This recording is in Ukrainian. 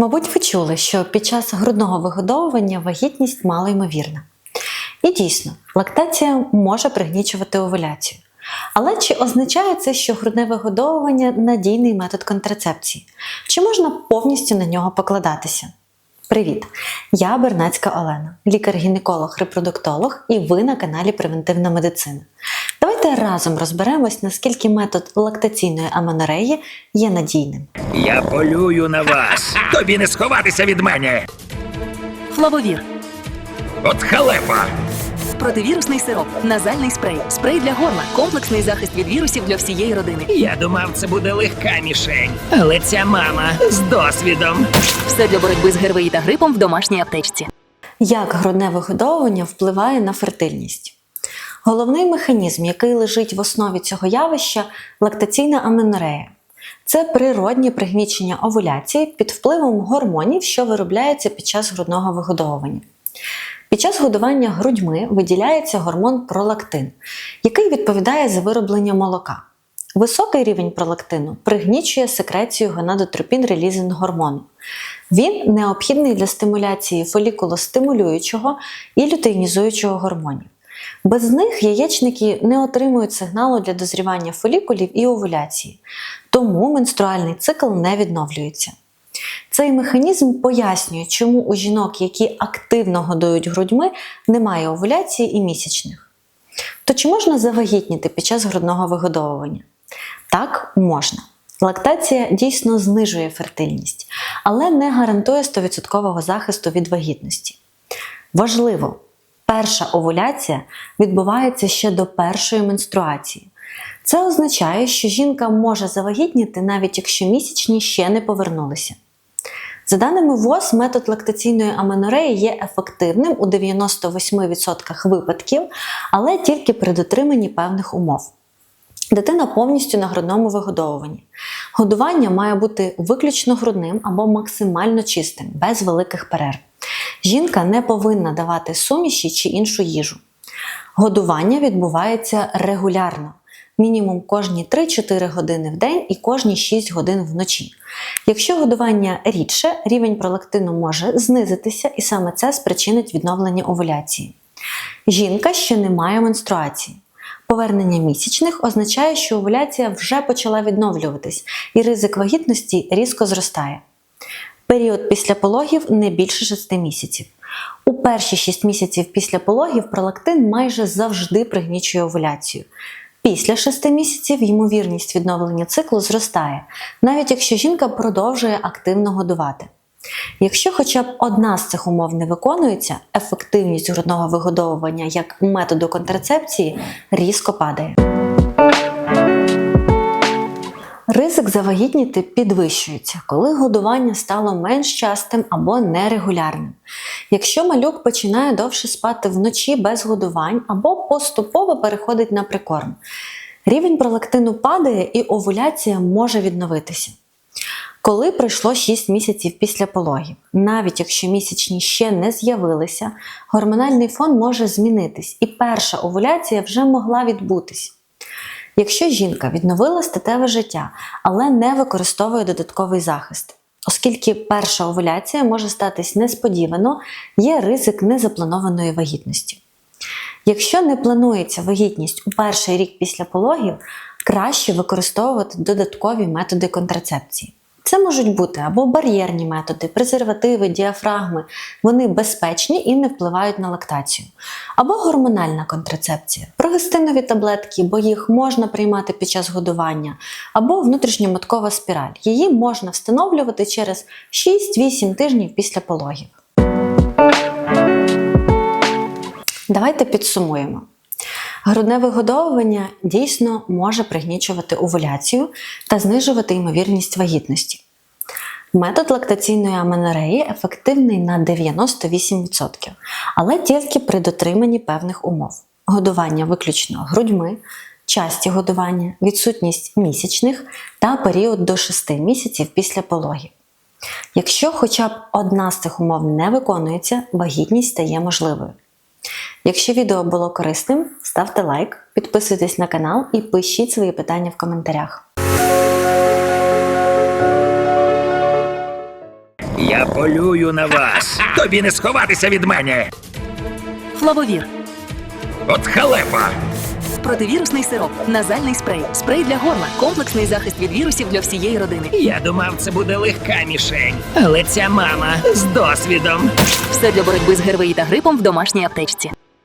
Мабуть, ви чули, що під час грудного вигодовування вагітність малоймовірна. І дійсно, лактація може пригнічувати овуляцію. Але чи означає це, що грудне вигодовування надійний метод контрацепції? Чи можна повністю на нього покладатися? Привіт! Я Бернацька Олена, лікар-гінеколог, репродуктолог, і ви на каналі Превентивна медицина. Давайте разом розберемось, наскільки метод лактаційної аменореї є надійним. Я полюю на вас. Тобі не сховатися від мене. Флавовір. От халепа. Противірусний сироп, назальний спрей, спрей для горла, комплексний захист від вірусів для всієї родини. Я думав, це буде легка мішень. Але ця мама з досвідом. Все для боротьби з ГРВІ та грипом в домашній аптечці. Як грудне вигодовування впливає на фертильність? Головний механізм, який лежить в основі цього явища лактаційна аменорея. Це природнє пригнічення овуляції під впливом гормонів, що виробляються під час грудного вигодовування. Під час годування грудьми виділяється гормон пролактин, який відповідає за вироблення молока. Високий рівень пролактину пригнічує секрецію гонадотропін релізинг гормону. Він необхідний для стимуляції фолікулостимулюючого і лютеїнізуючого гормонів. Без них яєчники не отримують сигналу для дозрівання фолікулів і овуляції, тому менструальний цикл не відновлюється. Цей механізм пояснює, чому у жінок, які активно годують грудьми, немає овуляції і місячних. То чи можна завагітніти під час грудного вигодовування? Так, можна. Лактація дійсно знижує фертильність, але не гарантує 100% захисту від вагітності. Важливо, перша овуляція відбувається ще до першої менструації. Це означає, що жінка може завагітніти, навіть якщо місячні ще не повернулися. За даними ВОЗ, метод лактаційної аменореї є ефективним у 98% випадків, але тільки при дотриманні певних умов. Дитина повністю на грудному вигодовуванні. Годування має бути виключно грудним або максимально чистим, без великих перерв. Жінка не повинна давати суміші чи іншу їжу. Годування відбувається регулярно, мінімум кожні 3-4 години в день і кожні 6 годин вночі. Якщо годування рідше, рівень пролактину може знизитися, і саме це спричинить відновлення овуляції. Жінка ще не має менструації. Повернення місячних означає, що овуляція вже почала відновлюватись, і ризик вагітності різко зростає. Період після пологів не більше 6 місяців. У перші 6 місяців після пологів пролактин майже завжди пригнічує овуляцію. Після 6 місяців ймовірність відновлення циклу зростає, навіть якщо жінка продовжує активно годувати. Якщо хоча б одна з цих умов не виконується, ефективність грудного вигодовування як методу контрацепції різко падає. Ризик завагітніти підвищується, коли годування стало менш частим або нерегулярним. Якщо малюк починає довше спати вночі без годувань або поступово переходить на прикорм, рівень пролактину падає і овуляція може відновитися. Коли пройшло 6 місяців після пологів, навіть якщо місячні ще не з'явилися, гормональний фон може змінитись, і перша овуляція вже могла відбутись. Якщо жінка відновила статеве життя, але не використовує додатковий захист, оскільки перша овуляція може статись несподівано, є ризик незапланованої вагітності. Якщо не планується вагітність у перший рік після пологів, краще використовувати додаткові методи контрацепції. Це можуть бути або бар'єрні методи, презервативи, діафрагми. Вони безпечні і не впливають на лактацію. Або гормональна контрацепція, прогестинові таблетки, бо їх можна приймати під час годування, або внутрішньоматкова спіраль. Її можна встановлювати через 6-8 тижнів після пологів. Давайте підсумуємо. Грудне вигодовування дійсно може пригнічувати овуляцію та знижувати ймовірність вагітності. Метод лактаційної аменореї ефективний на 98%, але тільки при дотриманні певних умов: годування виключно грудьми, часті годування, відсутність місячних та період до 6 місяців після пологів. Якщо хоча б одна з цих умов не виконується, вагітність стає можливою. Якщо відео було корисним, ставте лайк, підписуйтесь на канал і пишіть свої питання в коментарях. Я полюю на вас. Тобі не сховатися від мене. Флавовір. От халепа. Противірусний сироп. Назальний спрей. Спрей для горла. Комплексний захист від вірусів для всієї родини. Я думав, це буде легка мішень. Але ця мама з досвідом. Все для боротьби з ГРВІ та грипом в домашній аптечці.